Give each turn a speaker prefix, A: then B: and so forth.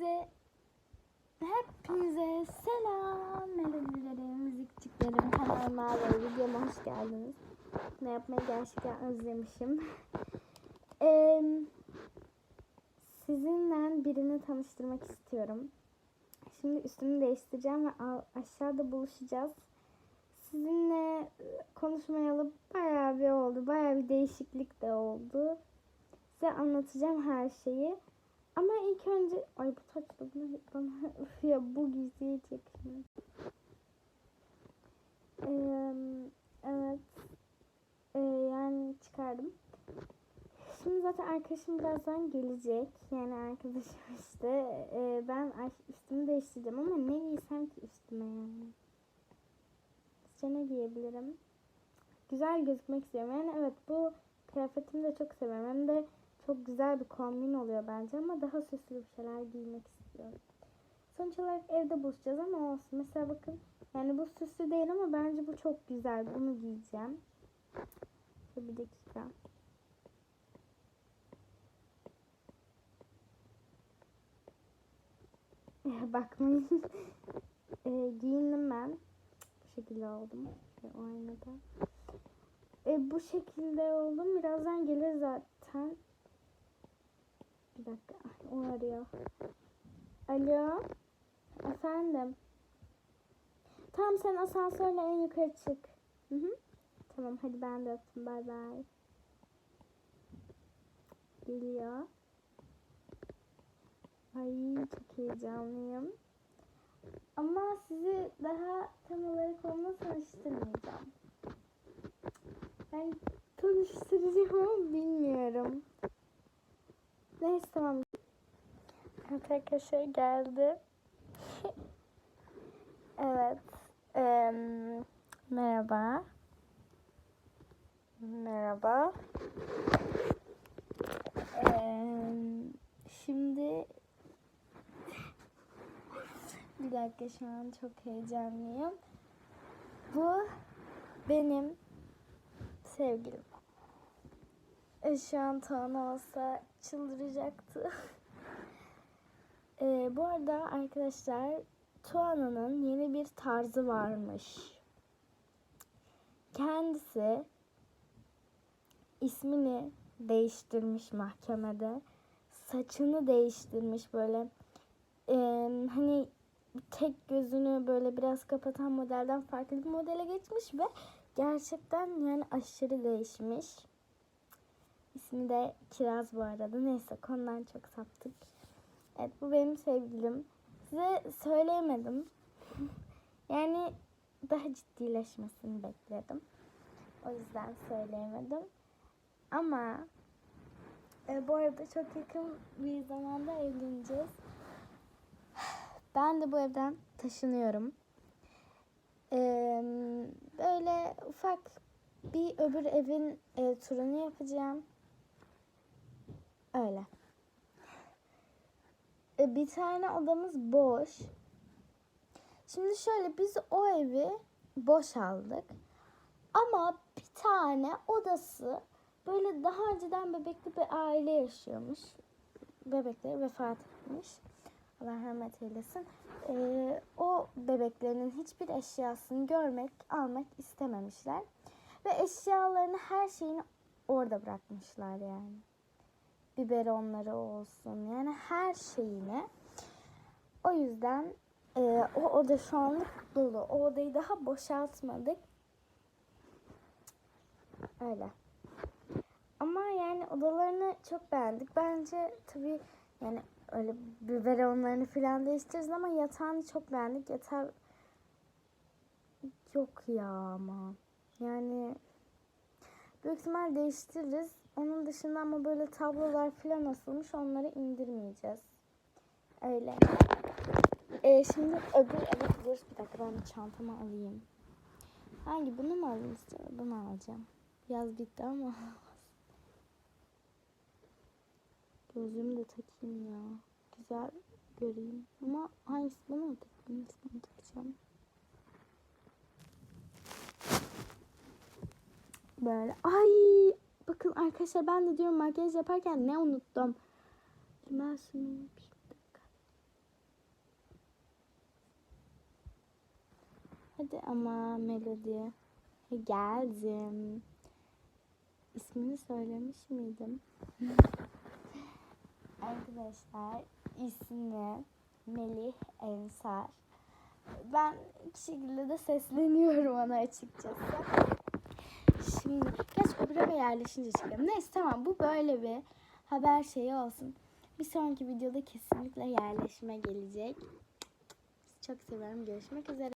A: Hepinize Hepinize selam melodilerim, müzikçiklerim, kanalıma ve videoma hoş geldiniz. Ne yapmayı gerçekten özlemişim. Eee, sizinle birini tanıştırmak istiyorum. Şimdi üstümü değiştireceğim ve aşağıda buluşacağız. Sizinle konuşmayalı bayağı bir oldu. Bayağı bir değişiklik de oldu. Size anlatacağım her şeyi. Ama ilk önce ay bu taç da bana, bana ya bu gizleyecek şimdi. Ee, evet. Ee, yani çıkardım. Şimdi zaten arkadaşım birazdan gelecek. Yani arkadaşım işte. Ee, ben üstümü değiştireceğim ama ne giysem ki üstüme yani. Sizce ne giyebilirim? Güzel gözükmek istiyorum. Yani evet bu kıyafetimi de çok seviyorum. Hem de çok güzel bir kombin oluyor bence ama daha süslü bir şeyler giymek istiyorum. Sonuç olarak evde buluşacağız ama olsun. Mesela bakın yani bu süslü değil ama bence bu çok güzel. Bunu giyeceğim. Bir dakika. Bakmayın. e, giyindim ben. Bu şekilde oldum. E, o aynada. E, bu şekilde oldum. Birazdan gelir zaten. Bir dakika. O arıyor. Alo. Efendim. Tamam sen asansörle en yukarı çık. Hı hı. Tamam hadi ben de öptüm. Bay bay. Geliyor. Ay çok heyecanlıyım. Ama sizi daha tam olarak onunla tanıştırmayacağım. Ben tanıştıracağım ama bilmiyorum. Neyse tamam. Evet arkadaşlar geldi. evet. em, merhaba. Merhaba. Em, şimdi bir dakika şu an çok heyecanlıyım. Bu benim sevgilim. Şu an Tuğan olsa çıldıracaktı. e, bu arada arkadaşlar Tuana'nın yeni bir tarzı varmış. Kendisi ismini değiştirmiş mahkemede. Saçını değiştirmiş böyle. e, hani tek gözünü böyle biraz kapatan modelden farklı bir modele geçmiş ve gerçekten yani aşırı değişmiş. İsmi de Kiraz bu arada. Neyse konudan çok saptık. Evet bu benim sevgilim. Size söyleyemedim. yani daha ciddileşmesini bekledim. O yüzden söyleyemedim. Ama e, bu arada çok yakın bir zamanda evleneceğiz. Ben de bu evden taşınıyorum. Ee, böyle ufak bir öbür evin e, turunu yapacağım. Öyle. E, bir tane odamız boş. Şimdi şöyle biz o evi boş aldık. Ama bir tane odası böyle daha önceden bebekli bir aile yaşıyormuş. Bebekleri vefat etmiş. Allah rahmet eylesin. Ee, o bebeklerinin hiçbir eşyasını görmek, almak istememişler. Ve eşyalarını, her şeyini orada bırakmışlar yani. Biberonları olsun yani her şeyini. O yüzden e, o oda şu anlık dolu. O odayı daha boşaltmadık. Öyle. Ama yani odalarını çok beğendik. Bence tabii yani öyle biberonlarını falan değiştiririz ama yatağını çok beğendik. Yatağı yok ya ama. Yani büyük ihtimal değiştiririz. Onun dışında ama böyle tablolar falan asılmış onları indirmeyeceğiz. Öyle. Ee, şimdi öbür eve gidiyoruz. Bir dakika ben çantamı alayım. Hangi bunu mu alayım istiyorum? Bunu alacağım. Yaz bitti ama. Gözlüğümü de takayım ya. Güzel göreyim. Ama hangisi bunu mu takayım? Hangisini takacağım? Böyle. Ay bakın arkadaşlar ben de diyorum makyaj yaparken ne unuttum. Rümel Hadi ama Melody. E, geldim. İsmini söylemiş miydim? Arkadaşlar ismi Melih Ensar. Ben bir şekilde de sesleniyorum ona açıkçası. Şimdi geç öbür eve yerleşince çıkalım. Neyse tamam bu böyle bir haber şeyi olsun. Bir sonraki videoda kesinlikle yerleşme gelecek. Çok seviyorum. Görüşmek üzere.